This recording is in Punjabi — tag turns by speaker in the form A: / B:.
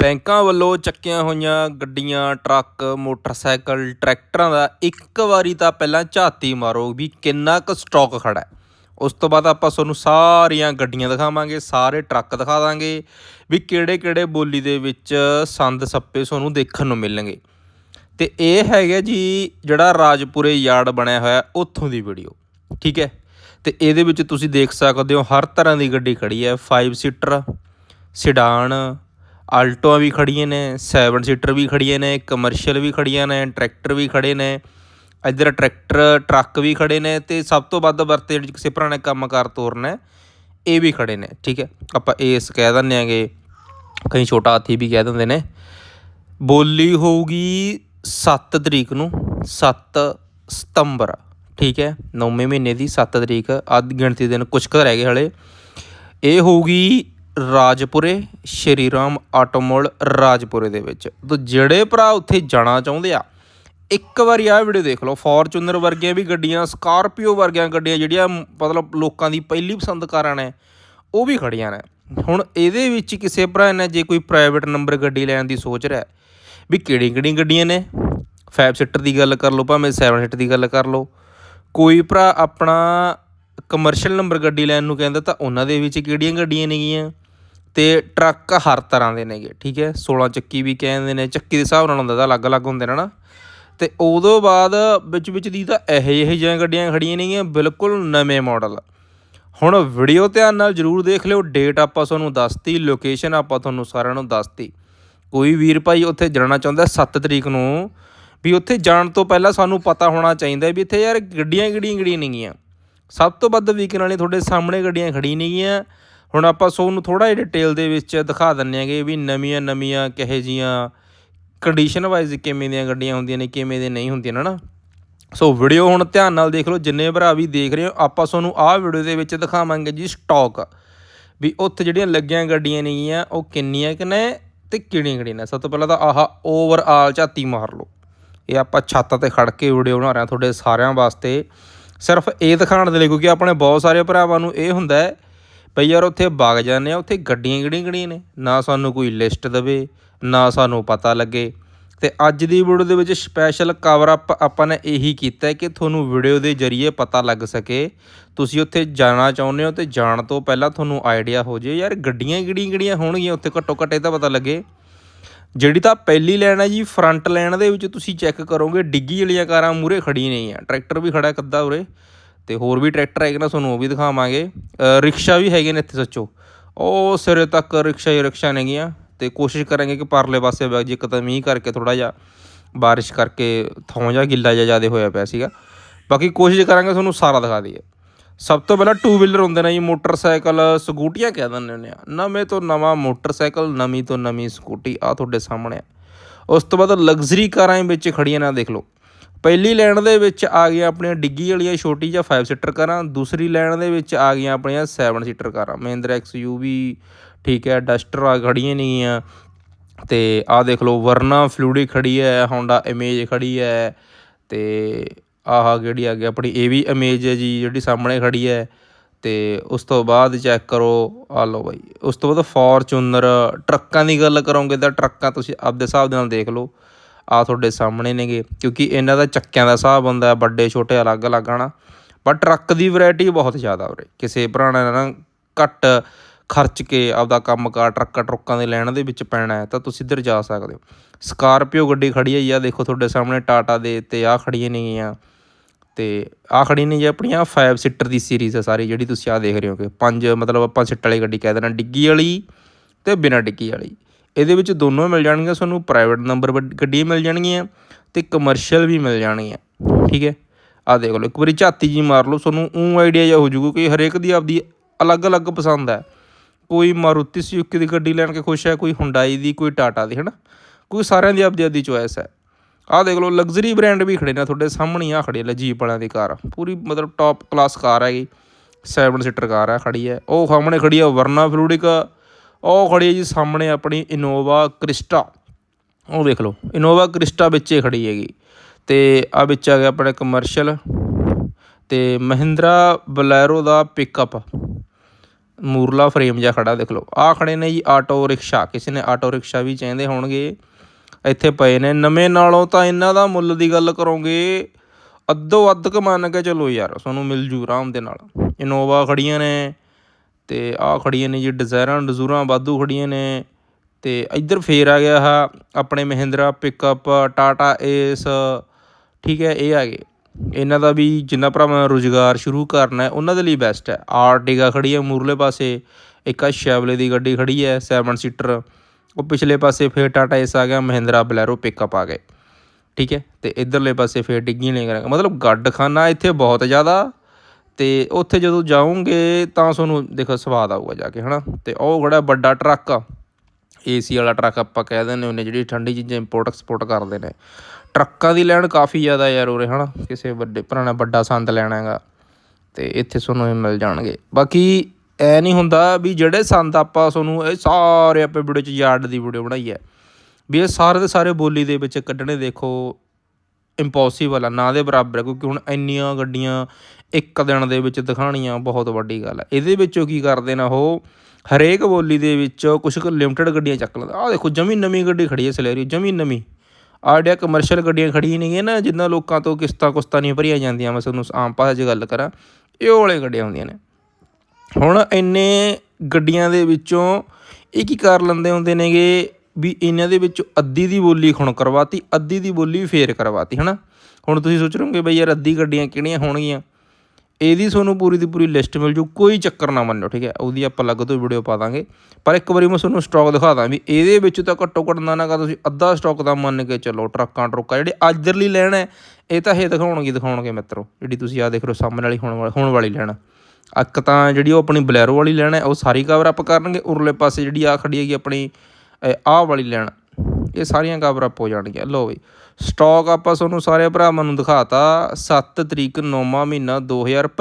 A: ਬੈਂਕਾਂ ਵੱਲੋਂ ਚੱਕੀਆਂ ਹੋਈਆਂ ਗੱਡੀਆਂ, ਟਰੱਕ, ਮੋਟਰਸਾਈਕਲ, ਟਰੈਕਟਰਾਂ ਦਾ ਇੱਕ ਵਾਰੀ ਤਾਂ ਪਹਿਲਾਂ ਝਾਤੀ ਮਾਰੋ ਵੀ ਕਿੰਨਾ ਕੁ ਸਟਾਕ ਖੜਾ ਹੈ। ਉਸ ਤੋਂ ਬਾਅਦ ਆਪਾਂ ਤੁਹਾਨੂੰ ਸਾਰੀਆਂ ਗੱਡੀਆਂ ਦਿਖਾਵਾਂਗੇ, ਸਾਰੇ ਟਰੱਕ ਦਿਖਾ ਦਾਂਗੇ ਵੀ ਕਿਹੜੇ ਕਿਹੜੇ ਬੋਲੀ ਦੇ ਵਿੱਚ ਸੰਦ ਸੱਪੇ ਤੁਹਾਨੂੰ ਦੇਖਣ ਨੂੰ ਮਿਲਣਗੇ। ਤੇ ਇਹ ਹੈਗਾ ਜੀ ਜਿਹੜਾ ਰਾਜਪੁਰੇ ਯਾਰਡ ਬਣਿਆ ਹੋਇਆ ਉੱਥੋਂ ਦੀ ਵੀਡੀਓ, ਠੀਕ ਹੈ? ਤੇ ਇਹਦੇ ਵਿੱਚ ਤੁਸੀਂ ਦੇਖ ਸਕਦੇ ਹੋ ਹਰ ਤਰ੍ਹਾਂ ਦੀ ਗੱਡੀ ਖੜੀ ਹੈ 5 ਸੀਟਰ ਸਿਡਾਨ ਆਲਟੋਆਂ ਵੀ ਖੜੀਆਂ ਨੇ 7 ਸੀਟਰ ਵੀ ਖੜੀਆਂ ਨੇ ਕਮਰਸ਼ੀਅਲ ਵੀ ਖੜੀਆਂ ਨੇ ਟਰੈਕਟਰ ਵੀ ਖੜੇ ਨੇ, ਇੱਧਰ ਟਰੈਕਟਰ ਟਰੱਕ ਵੀ ਖੜੇ ਨੇ ਤੇ ਸਭ ਤੋਂ ਵੱਧ ਵਰਤੇ ਜਿਹੜੇ ਕਿਸੇ ਭਰਾ ਨੇ ਕੰਮਕਾਰ ਤੋਰਨਾ, ਇਹ ਵੀ ਖੜੇ ਨੇ, ਠੀਕ ਹੈ। ਆਪਾਂ ਇਸ ਕਹਿ ਦਿੰਦੇ ਆਂਗੇ ਕਈ ਛੋਟਾ ਹਾਥੀ ਵੀ ਕਹਿ ਦਿੰਦੇ ਨੇ। ਬੋਲੀ ਹੋਊਗੀ 7 ਤਰੀਕ ਨੂੰ 7 ਸਤੰਬਰ, ਠੀਕ ਹੈ 9ਵੇਂ ਮਹੀਨੇ ਦੀ 7 ਤਰੀਕ, ਅੱਧ ਗਿਣਤੀ ਦਿਨ ਕੁਝ ਕੁ ਰਹਿ ਗਏ ਹਲੇ। ਇਹ ਹੋਊਗੀ ਰਾਜਪੁਰੇ, ਸ਼੍ਰੀ ਰਾਮ ਆਟੋਮੋਲ ਰਾਜਪੁਰੇ ਦੇ ਵਿੱਚ। ਤਾਂ ਜਿਹੜੇ ਭਰਾ ਉੱਥੇ ਜਾਣਾ ਚਾਹੁੰਦੇ ਆ, ਇੱਕ ਵਾਰੀ ਆਹ ਵੀਡੀਓ ਦੇਖ ਲਓ, ਫੋਰਚੂਨਰ ਵਰਗੀਆਂ ਵੀ ਗੱਡੀਆਂ, ਸਕਾਰਪੀਓ ਵਰਗੀਆਂ ਗੱਡੀਆਂ ਜਿਹੜੀਆਂ ਮਤਲਬ ਲੋਕਾਂ ਦੀ ਪਹਿਲੀ ਪਸੰਦ ਕਾਰਾਂ ਨੇ, ਉਹ ਵੀ ਖੜੀਆਂ ਨੇ। ਹੁਣ ਇਹਦੇ ਵਿੱਚ ਕਿਸੇ ਭਰਾ ਨੇ ਜੇ ਕੋਈ ਪ੍ਰਾਈਵੇਟ ਨੰਬਰ ਗੱਡੀ ਲੈਣ ਦੀ ਸੋਚ ਰਿਹਾ ਵੀ ਕਿਹੜੀ ਕਿਹੜੀ ਗੱਡੀਆਂ ਨੇ? 5 ਸੀਟਰ ਦੀ ਗੱਲ ਕਰ ਲਓ ਭਾਵੇਂ 7 ਸੀਟਰ ਦੀ ਗੱਲ ਕਰ ਲਓ। ਕੋਈ ਭਰਾ ਆਪਣਾ ਕਮਰਸ਼ੀਅਲ ਨੰਬਰ ਗੱਡੀ ਲੈਣ ਨੂੰ ਕਹਿੰਦਾ ਤਾਂ ਉਹਨਾਂ ਦੇ ਵਿੱਚ ਕਿਹੜੀਆਂ ਗੱਡੀਆਂ ਨੇਗੀਆਂ? ਤੇ ਟਰੱਕ ਹਰ ਤਰ੍ਹਾਂ ਦੇ ਨੇਗੇ, ਠੀਕ ਹੈ? 16 ਚੱਕੀ ਵੀ ਕਹਿੰਦੇ ਨੇ, ਚੱਕੀ ਦੇ ਹਿਸਾਬ ਨਾਲ ਹੁੰਦਾ ਤਾਂ ਅਲੱਗ-ਅਲੱਗ ਹੁੰਦੇ ਨੇ ਨਾ। ਤੇ ਉਦੋਂ ਬਾਅਦ ਵਿੱਚ ਵਿੱਚ ਦੀ ਤਾਂ ਇਹੋ ਜਿਹੇ ਜਿਹੀਆਂ ਗੱਡੀਆਂ ਖੜੀਆਂ ਨੇਗੀਆਂ, ਬਿਲਕੁਲ ਨਵੇਂ ਮਾਡਲ। ਹੁਣ ਵੀਡੀਓ ਧਿਆਨ ਨਾਲ ਜਰੂਰ ਦੇਖ ਲਿਓ ਡੇਟ ਆਪਾਂ ਤੁਹਾਨੂੰ ਦੱਸਤੀ ਲੋਕੇਸ਼ਨ ਆਪਾਂ ਤੁਹਾਨੂੰ ਸਾਰਿਆਂ ਨੂੰ ਦੱਸਤੀ। ਕੋਈ ਵੀਰ ਭਾਈ ਉੱਥੇ ਜਾਣਾ ਚਾਹੁੰਦਾ 7 ਤਰੀਕ ਨੂੰ, ਵੀ ਉੱਥੇ ਜਾਣ ਤੋਂ ਪਹਿਲਾਂ ਸਾਨੂੰ ਪਤਾ ਹੋਣਾ ਚਾਹੀਦਾ ਵੀ ਇੱਥੇ ਯਾਰ ਗੱਡੀਆਂ ਕਿਹੜੀਆਂ ਕਿਹੜੀਆਂ ਨੇਗੀਆਂ। ਸਭ ਤੋਂ ਵੱਧ ਵੀਕਨ ਵਾਲੇ ਤੁਹਾਡੇ ਸਾਹਮਣੇ ਗੱਡੀਆਂ ਖੜੀ ਨੇਗੀਆਂ ਹੁਣ ਆਪਾਂ ਸੋ ਨੂੰ ਥੋੜਾ ਜਿਹਾ ਡਿਟੇਲ ਦੇ ਵਿੱਚ ਦਿਖਾ ਦਿੰਨੇ ਆਂਗੇ ਵੀ ਨਵੀਆਂ ਨਵੀਆਂ ਕਿਹੇ ਜੀਆਂ ਕੰਡੀਸ਼ਨ ਵਾਈਜ਼ ਕਿਵੇਂ ਦੀਆਂ ਗੱਡੀਆਂ ਹੁੰਦੀਆਂ ਨੇ, ਕਿਵੇਂ ਦੇ ਨਹੀਂ ਹੁੰਦੀਆਂ ਨਾ ਸੋ ਵੀਡੀਓ ਹੁਣ ਧਿਆਨ ਨਾਲ ਦੇਖ ਲਓ, ਜਿੰਨੇ ਭਰਾ ਵੀ ਦੇਖ ਰਹੇ ਹੋ, ਆਪਾਂ ਤੁਹਾਨੂੰ ਆਹ ਵੀਡੀਓ ਦੇ ਵਿੱਚ ਦਿਖਾਵਾਂਗੇ ਜੀ ਸਟਾਕ ਵੀ ਉੱਥੇ ਜਿਹੜੀਆਂ ਲੱਗੀਆਂ ਗੱਡੀਆਂ ਨੇਗੀਆਂ, ਉਹ ਕਿੰਨੀਆਂ ਕਿ ਨੇ ਤੇ ਕਿਹੜੀਆਂ ਕਿਹੜੀਆਂ ਨੇ? ਸਭ ਤੋਂ ਪਹਿਲਾਂ ਤਾਂ ਆਹ ਓਵਰਆਲ ਝਾਤੀ ਮਾਰ ਲਓ। ਇਹ ਆਪਾਂ ਛੱਤ ਤੇ ਖੜ ਕੇ ਵੀਡੀਓ ਬਣਾ ਰਹੇ ਹਾਂ ਤੁਹਾਡੇ ਸਾਰਿਆਂ ਵਾਸਤੇ। ਸਿਰਫ ਇਹ ਦਿਖਾਉਣ ਦੇ ਲਈ, ਕਿਉਂਕਿ ਆਪਣੇ ਬਹੁਤ ਸਾਰੇ ਭਰਾਵਾਂ ਨੂੰ ਇਹ ਹੁੰਦਾ ਹੈ ਭਈ ਯਾਰ ਉੱਥੇ ਵਗ ਜਾਂਦੇ ਆ, ਉੱਥੇ ਗੱਡੀਆਂ ਕਿਹੜੀਆਂ ਕਿਹੜੀਆਂ ਨੇ? ਨਾ ਸਾਨੂੰ ਕੋਈ ਲਿਸਟ ਦੇਵੇ, ਨਾ ਸਾਨੂੰ ਪਤਾ ਲੱਗੇ। ਤੇ ਅੱਜ ਦੀ ਵੀਡੀਓ ਦੇ ਵਿੱਚ ਸਪੈਸ਼ਲ ਕਵਰ ਅਪ ਆਪਾਂ ਨੇ ਇਹੀ ਕੀਤਾ ਕਿ ਤੁਹਾਨੂੰ ਵੀਡੀਓ ਦੇ ਜ਼ਰੀਏ ਪਤਾ ਲੱਗ ਸਕੇ। ਤੁਸੀਂ ਉੱਥੇ ਜਾਣਾ ਚਾਹੁੰਦੇ ਹੋ ਤੇ ਜਾਣ ਤੋਂ ਪਹਿਲਾਂ ਤੁਹਾਨੂੰ ਆਈਡੀਆ ਹੋ ਜੇ, ਯਾਰ ਗੱਡੀਆਂ ਕਿਹੜੀਆਂ ਕਿਹੜੀਆਂ ਹੋਣਗੀਆਂ, ਉੱਥੇ ਘੱਟੋ ਘੱਟ ਇਹ ਤਾਂ ਪਤਾ ਲੱਗੇ। ਜਿਹੜੀ ਤਾਂ ਪਹਿਲੀ ਲਾਈਨ ਹੈ ਜੀ ਫਰੰਟ ਲਾਈਨ ਦੇ ਵਿੱਚ ਤੁਸੀਂ ਚੈੱਕ ਕਰੋਗੇ, ਡਿੱਗੀ ਵਾਲੀਆਂ ਕਾਰਾਂ ਮੂਰੇ ਖੜੀ ਨਹੀਂ ਆ ਟਰੈਕਟਰ ਵੀ ਖੜਾ ਕੱਦਾ ਉਰੇ। ਤੇ ਹੋਰ ਵੀ ਟਰੈਕਟਰ ਹੈਗੇ ਨਾ ਤੁਹਾਨੂੰ ਉਹ ਵੀ ਦਿਖਾਵਾਂਗੇ। ਰਿਕਸ਼ਾ ਵੀ ਹੈਗੇ ਨੇ ਇੱਥੇ ਸੱਚੋ। ਉਹ ਸਿਰੇ ਤੱਕ ਰਿਕਸ਼ਾ ਹੀ ਰਿਕਸ਼ਾ ਨੇਗੀਆਂ ਤੇ ਕੋਸ਼ਿਸ਼ ਕਰਾਂਗੇ ਕਿ ਪਰਲੇ ਪਾਸੇ ਵਗ ਜੇ ਤਾਂ ਮੀਂਹ ਕਰਕੇ ਥੋੜਾ ਜਿਹਾ ਬਾਰਿਸ਼ ਕਰਕੇ ਥੋਂ ਜਿਹਾ ਗਿੱਲਾ ਜਿਹਾ ਜ਼ਿਆਦਾ ਹੋਇਆ ਪਿਆ ਸੀਗਾ। ਬਾਕੀ ਕੋਸ਼ਿਸ਼ ਕਰਾਂਗੇ ਤੁਹਾਨੂੰ ਸਾਰਾ ਦਿਖਾ ਦਈਏ। ਸਭ ਤੋਂ ਪਹਿਲਾਂ ਟੂ ਵੀਲਰ ਹੁੰਦੇ ਨੇ ਜੀ, ਮੋਟਰਸਾਈਕਲ, ਸਕੂਟੀਆਂ ਕਹਿ ਦਿੰਦੇ ਹੁੰਦੇ ਆ। ਨਵੇਂ ਤੋਂ ਨਵਾਂ ਮੋਟਰਸਾਈਕਲ, ਨਵੀਂ ਤੋਂ ਨਵੀਂ ਸਕੂਟੀ ਆ ਤੁਹਾਡੇ ਸਾਹਮਣੇ ਆ। ਉਸ ਤੋਂ ਬਾਅਦ ਲਗਜ਼ਰੀ ਕਾਰਾਂ ਵਿੱਚ ਖੜੀਆਂ ਨਾ ਦੇਖ ਲਓ। ਪਹਿਲੀ ਲੈਣ ਦੇ ਵਿੱਚ ਆ ਗਈਆਂ ਆਪਣੀਆਂ ਡਿੱਗੀ ਵਾਲੀਆਂ ਛੋਟੀ ਜਾਂ 5 ਸੀਟਰ ਕਾਰਾਂ, ਦੂਸਰੀ ਲੈਣ ਦੇ ਵਿੱਚ ਆ ਗਈਆਂ ਆਪਣੀਆਂ 7 ਸੀਟਰ ਕਾਰਾਂ। ਮਹਿੰਦਰਾ ਐਕਸਯੂਵੀ ਠੀਕ ਹੈ ਡਸਟਰ ਆ ਖੜੀਆਂ ਨੇਗੀਆਂ ਤੇ ਆਹ ਦੇਖ ਲਓ ਵਰਨਾ ਫਲੂਡੀ ਖੜੀ ਹੈ ਹੋਂਡਾ ਇਮੇਜ ਖੜੀ ਹੈ ਤੇ ਆਹ ਜਿਹੜੀ ਆ ਗਈ, ਆਪਣੀ ਇਹ ਵੀ ਇਮੇਜ ਹੈ ਜੀ, ਜਿਹੜੀ ਸਾਹਮਣੇ ਖੜੀ ਹੈ। ਤੇ ਉਸ ਤੋਂ ਬਾਅਦ ਚੈੱਕ ਕਰੋ ਆ ਲਓ ਬਾਈ, ਉਸ ਤੋਂ ਬਾਅਦ ਫੋਰਚੂਨਰ ਟਰੱਕਾਂ ਦੀ ਗੱਲ ਕਰੋਗੇ ਤਾਂ ਟਰੱਕਾਂ ਤੁਸੀਂ ਆਪਦੇ ਹਿਸਾਬ ਦੇ ਨਾਲ ਦੇਖ ਲਓ। ਆ ਤੁਹਾਡੇ ਸਾਹਮਣੇ ਨੇਗੇ, ਕਿਉਂਕਿ ਇਹਨਾਂ ਦਾ ਚੱਕਿਆਂ ਦਾ ਹਿਸਾਬ ਹੁੰਦਾ, ਵੱਡੇ, ਛੋਟੇ ਅਲੱਗ-ਅਲੱਗ ਹਨਾ। ਪਰ ਟਰੱਕ ਦੀ ਵੈਰਾਈਟੀ ਬਹੁਤ ਜ਼ਿਆਦਾ ਉਰੇ। ਕਿਸੇ ਭਰਾ ਨੇ ਨਾ ਘੱਟ ਖਰਚ ਕੇ ਆਪਦਾ ਕੰਮਕਾਰ ਟਰੱਕਾਂ, ਟਰੁੱਕਾਂ ਦੇ ਲੈਣ ਦੇ ਵਿੱਚ ਪੈਣਾ ਤਾਂ ਤੁਸੀਂ ਇੱਧਰ ਜਾ ਸਕਦੇ ਹੋ। ਸਕਾਰਪੀਓ ਗੱਡੀ ਖੜੀ ਹੈ ਜੀ ਆ, ਦੇਖੋ ਤੁਹਾਡੇ ਸਾਹਮਣੇ ਟਾਟਾ ਦੇ ਤੇ ਆ ਖੜੀਆਂ ਨੇਗੀਆਂ। ਤੇ ਆ ਖੜੀ ਨੇ ਜੀ ਆਪਣੀਆਂ 5 ਸੀਟਰ ਦੀ ਸੀਰੀਜ਼ ਹੈ ਸਾਰੀ, ਜਿਹੜੀ ਤੁਸੀਂ ਆ ਦੇਖ ਰਹੇ ਹੋਗੇ। ਪੰਜ ਮਤਲਬ ਆਪਾਂ ਸੀਟ ਵਾਲੀ ਗੱਡੀ ਕਹਿ ਦੇਣਾ, ਡਿੱਗੀ ਵਾਲੀ ਤੇ ਬਿਨਾਂ ਡਿੱਗੀ ਵਾਲੀ। ਇਹਦੇ ਵਿੱਚ ਦੋਨੋਂ ਮਿਲ ਜਾਣਗੀਆਂ ਤੁਹਾਨੂੰ ਪ੍ਰਾਈਵੇਟ ਨੰਬਰ ਗੱਡੀ ਮਿਲ ਜਾਣਗੀਆਂ ਤੇ ਕਮਰਸ਼ੀਅਲ ਵੀ ਮਿਲ ਜਾਣਗੀਆਂ, ਠੀਕ ਹੈ? ਆ ਦੇਖ ਲਓ, ਇੱਕ ਵਾਰੀ ਝਾਤੀ ਜੀ ਮਾਰ ਲਓ, ਤੁਹਾਨੂੰ ਉਹ ਆਈਡੀਆ ਜਿਹਾ ਹੋ ਜਾਊਗਾ ਕਿ ਹਰੇਕ ਦੀ ਆਪਦੀ ਅਲੱਗ-ਅਲੱਗ ਪਸੰਦ ਹੈ। ਕੋਈ ਮਾਰੂਤੀ ਸੁਜ਼ੂਕੀ ਦੀ ਗੱਡੀ ਲੈਣ ਕੇ ਖੁਸ਼ ਹੈ, ਕੋਈ ਹੁੰਡਾਈ ਦੀ, ਕੋਈ ਟਾਟਾ ਦੀ, ਹੈਨਾ? ਕੋਈ ਸਾਰਿਆਂ ਦੀ ਆਪਦੀ ਆਪਦੀ ਚੋਇਸ ਹੈ। ਆਹ ਦੇਖ ਲਓ ਲਗਜ਼ਰੀ ਬ੍ਰਾਂਡ ਵੀ ਖੜੇ ਨੇ ਤੁਹਾਡੇ ਸਾਹਮਣੇ ਆ ਖੜੀ ਹੈ ਜੀਪ ਵਾਲਿਆਂ ਦੀ ਕਾਰ। ਪੂਰੀ ਮਤਲਬ ਟੌਪ ਕਲਾਸ ਕਾਰ ਹੈਗੀ। 7 ਸੀਟਰ ਕਾਰ ਆ ਖੜੀ ਹੈ। ਉਹ ਸਾਹਮਣੇ ਖੜੀ ਆ ਵਰਨਾ ਫਲੂਡਿਕਾ ਉਹ ਖੜੀ ਹੈ ਜੀ ਸਾਹਮਣੇ ਆਪਣੀ ਇਨੋਵਾ ਕ੍ਰਿਸਟਾ। ਉਹ ਦੇਖ ਲਓ, ਇਨੋਵਾ ਕ੍ਰਿਸਟਾ ਵਿੱਚੇ ਖੜੀ ਹੈਗੀ। ਤੇ ਆ ਵਿੱਚ ਆ ਗਿਆ ਆਪਣੇ ਕਮਰਸ਼ੀਅਲ ਤੇ ਮਹਿੰਦਰਾ ਬਲੈਰੋ ਦਾ ਪਿਕਅਪ ਮੂਰਲਾ ਫਰੇਮ ਜਿਹਾ ਖੜਾ, ਦੇਖ ਲਓ। ਆ ਖੜੇ ਨੇ ਜੀ ਆਟੋ ਰਿਕਸ਼ਾ, ਕਿਸੇ ਨੇ ਆਟੋ ਰਿਕਸ਼ਾ ਵੀ ਚਾਹੁੰਦੇ ਹੋਣਗੇ। ਇੱਥੇ ਪਏ ਨੇ, ਨਵੇਂ ਨਾਲੋਂ ਤਾਂ ਇਹਨਾਂ ਦਾ ਮੁੱਲ ਦੀ ਗੱਲ ਕਰੋਗੇ ਅੱਧੋ ਅੱਧ ਕ ਮੰਨ ਕੇ ਚਲੋ ਯਾਰ, ਤੁਹਾਨੂੰ ਮਿਲ ਜੂ ਆਰਾਮ ਦੇ ਨਾਲ। ਇਨੋਵਾ ਖੜੀਆਂ ਨੇ। ਤੇ ਆ ਖੜੀਆਂ ਨੇ ਜੀ, ਡਿਜ਼ਾਇਰਾਂ, ਡਜ਼ੂਰਾਂ ਵਾਧੂ ਖੜੀਆਂ ਨੇ। ਤੇ ਇੱਧਰ ਫੇਰ ਆ ਗਿਆ ਆ ਆਪਣੇ ਮਹਿੰਦਰਾ ਪਿਕਅਪ ਟਾਟਾ ਏਸ ਠੀਕ ਹੈ, ਇਹ ਆ ਗਏ। ਇਹਨਾਂ ਦਾ ਵੀ ਜਿੰਨਾ ਭਰਾਵਾਂ ਰੁਜ਼ਗਾਰ ਸ਼ੁਰੂ ਕਰਨਾ ਹੈ, ਉਹਨਾਂ ਦੇ ਲਈ ਬੈਸਟ ਹੈ। ਆਰਟਿਗਾ ਖੜੀ ਹੈ ਮੂਰਲੇ ਪਾਸੇ, ਇੱਕ ਆ ਸ਼ੈਵਲੇ ਦੀ ਗੱਡੀ ਖੜੀ ਹੈ 7 ਸੀਟਰ ਉਹ ਪਿਛਲੇ ਪਾਸੇ ਫੇਰ ਟਾਟਾ ਏਸ ਆ ਗਿਆ, ਮਹਿੰਦਰਾ ਬਲੈਰੋ ਪਿਕਅਪ ਆ ਗਏ। ਠੀਕ ਹੈ, ਤੇ ਇਧਰਲੇ ਪਾਸੇ ਫੇਰ ਡਿੱਗੀਆਂ ਨਹੀਂ ਕਰਾਂਗੇ। ਮਤਲਬ ਗੱਡਖਾਨਾ ਇੱਥੇ ਬਹੁਤ ਜ਼ਿਆਦਾ ਤੇ ਉੱਥੇ ਜਦੋਂ ਜਾਓਗੇ ਤਾਂ ਤੁਹਾਨੂੰ ਦੇਖੋ ਸਵਾਦ ਆਊਗਾ ਜਾ ਕੇ, ਹਨਾ? ਤੇ ਉਹ ਖੜਾ ਵੱਡਾ ਟਰੱਕ ਆ, ਏਸੀ ਵਾਲਾ ਟਰੱਕ ਆਪਾਂ ਕਹਿ ਦਿੰਦੇ ਹੁੰਦੇ ਜਿਹੜੀ ਠੰਡੀ ਚੀਜ਼ਾਂ ਇੰਪੋਰਟ ਐਕਸਪੋਰਟ ਕਰਦੇ ਨੇ। ਟਰੱਕਾਂ ਦੀ ਲੈਣ ਕਾਫੀ ਜ਼ਿਆਦਾ ਯਾਰ ਉਰੇ, ਹਨਾ? ਕਿਸੇ ਵੱਡੇ ਪੁਰਾਣਾ ਵੱਡਾ ਸੰਦ ਲੈਣਾ ਹੈਗਾ, ਤੇ ਇੱਥੇ ਤੁਹਾਨੂੰ ਇਹ ਮਿਲ ਜਾਣਗੇ। ਬਾਕੀ ਐ ਨਹੀਂ ਹੁੰਦਾ ਵੀ ਜਿਹੜੇ ਸੰਦ ਆਪਾਂ ਤੁਹਾਨੂੰ ਇਹ ਸਾਰੇ ਆਪਾਂ ਵੀਡੀਓ ਚ ਯਾਰਡ ਦੀ ਵੀਡੀਓ ਬਣਾਈ ਹੈ, ਵੀ ਇਹ ਸਾਰੇ ਦੇ ਸਾਰੇ ਬੋਲੀ ਦੇ ਵਿੱਚ ਕੱਢਣੇ ਦੇਖੋ ਇੰਪੋਸੀਬਲ ਆ, ਨਾ ਦੇ ਬਰਾਬਰ ਕਿਉਂਕਿ ਹੁਣ ਇੰਨੀਆਂ ਗੱਡੀਆਂ ਇੱਕ ਦਿਨ ਦੇ ਵਿੱਚ ਦਿਖਾਣੀਆਂ ਬਹੁਤ ਵੱਡੀ ਗੱਲ ਹੈ ਇਹਦੇ ਵਿੱਚੋਂ ਕੀ ਕਰਦੇ ਨੇ ਉਹ? ਹਰੇਕ ਬੋਲੀ ਦੇ ਵਿੱਚ ਕੁਝ ਕੁ ਲਿਮਟਿਡ ਗੱਡੀਆਂ ਚੱਕ ਲੈਂਦਾ। ਆਹ ਦੇਖੋ, ਜਮੀ ਨਵੀਂ ਗੱਡੀ ਖੜੀ ਹੈ ਸਲੈਰੀ ਜਮੀ ਨਵੀਂ। ਆਹ ਜਿਹੜੀਆਂ ਕਮਰਸ਼ੀਅਲ ਗੱਡੀਆਂ ਖੜੀਆਂ ਨੇਗੀਆਂ ਨਾ ਜਿੰਨਾਂ ਲੋਕਾਂ ਤੋਂ ਕਿਸ਼ਤਾਂ ਕੁਸ਼ਤਾਂ ਨਹੀਂ ਭਰੀਆਂ ਜਾਂਦੀਆਂ, ਮੈਂ ਤੁਹਾਨੂੰ ਆਮ ਭਾਸ਼ਾ 'ਚ ਗੱਲ ਕਰਾਂ, ਇਹ ਵਾਲੇ ਗੱਡੀਆਂ ਹੁੰਦੀਆਂ ਨੇ। ਹੁਣ ਇੰਨੇ ਗੱਡੀਆਂ ਦੇ ਵਿੱਚੋਂ ਇਹ ਕੀ ਕਰ ਲੈਂਦੇ ਹੁੰਦੇ ਨੇਗੇ? ਵੀ ਇਹਨਾਂ ਦੇ ਵਿੱਚੋਂ ਅੱਧੀ ਦੀ ਬੋਲੀ ਹੁਣ ਕਰਵਾਤੀ, ਅੱਧੀ ਦੀ ਬੋਲੀ ਫੇਰ ਕਰਵਾਤੀ, ਹਨਾ? ਹੁਣ ਤੁਸੀਂ ਸੋਚ ਰਹੋਗੇ ਬਈ ਯਾਰ ਅੱਧੀ ਗੱਡੀਆਂ ਕਿਹੜੀਆਂ ਹੋਣਗੀਆਂ? ਇਹਦੀ ਤੁਹਾਨੂੰ ਪੂਰੀ ਦੀ ਪੂਰੀ ਲਿਸਟ ਮਿਲ ਜੂ, ਕੋਈ ਚੱਕਰ ਨਾ ਮੰਨੋ ਠੀਕ ਹੈ? ਉਹਦੀ ਆਪਾਂ ਅਲੱਗ ਤੋਂ ਵੀਡੀਓ ਪਾ ਦਾਂਗੇ। ਪਰ ਇੱਕ ਵਾਰੀ ਮੈਂ ਤੁਹਾਨੂੰ ਸਟਾਕ ਦਿਖਾ ਦਾਂ ਵੀ ਇਹਦੇ ਵਿੱਚ ਤਾਂ ਘੱਟੋ ਘੱਟ ਨਾ ਨਾ ਕਾ ਤੁਸੀਂ ਅੱਧਾ ਸਟਾਕ ਦਾ ਮੰਨ ਕੇ ਚੱਲੋ, ਟਰੱਕਾਂ, ਟਰੁੱਕਾਂ ਜਿਹੜੇ ਅੱਜਰਲੀ ਲੈਣ ਹੈ, ਇਹ ਤਾਂ ਇਹ ਦਿਖਾਉਣਗੇ ਦਿਖਾਉਣਗੇ ਮਿੱਤਰੋ। ਜਿਹੜੀ ਤੁਸੀਂ ਆ ਦੇਖ ਰਹੇ ਹੋ, ਸਾਹਮਣੇ ਵਾਲੀ, ਹੋਣ ਵਾਲੀ, ਹੁਣ ਵਾਲੀ ਲੈਣ। ਇੱਕ ਤਾਂ ਜਿਹੜੀ ਉਹ ਆਪਣੀ ਬਲੈਰੋ ਵਾਲੀ ਲੈਣ ਹੈ, ਉਹ ਸਾਰੀ ਕਵਰ ਅਪ ਕਰਨਗੇ, ਉਰਲੇ ਪਾਸੇ ਜਿਹੜੀ ਆ ਖੜੀ ਹੈਗੀ ਆਪਣੀ ਆਹ ਵਾਲੀ ਲੈਣ। ਇਹ ਸਾਰੀਆਂ ਕਵਰਅਪ ਹੋ ਜਾਣਗੀਆਂ। ਲਓ ਬਈ ਸਟਾਕ ਆਪਾਂ ਤੁਹਾਨੂੰ ਸਾਰੇ ਭਰਾਵਾਂ ਨੂੰ ਦਿਖਾਤਾ 7 ਤਰੀਕ 9ਵਾਂ ਮਹੀਨਾ 2025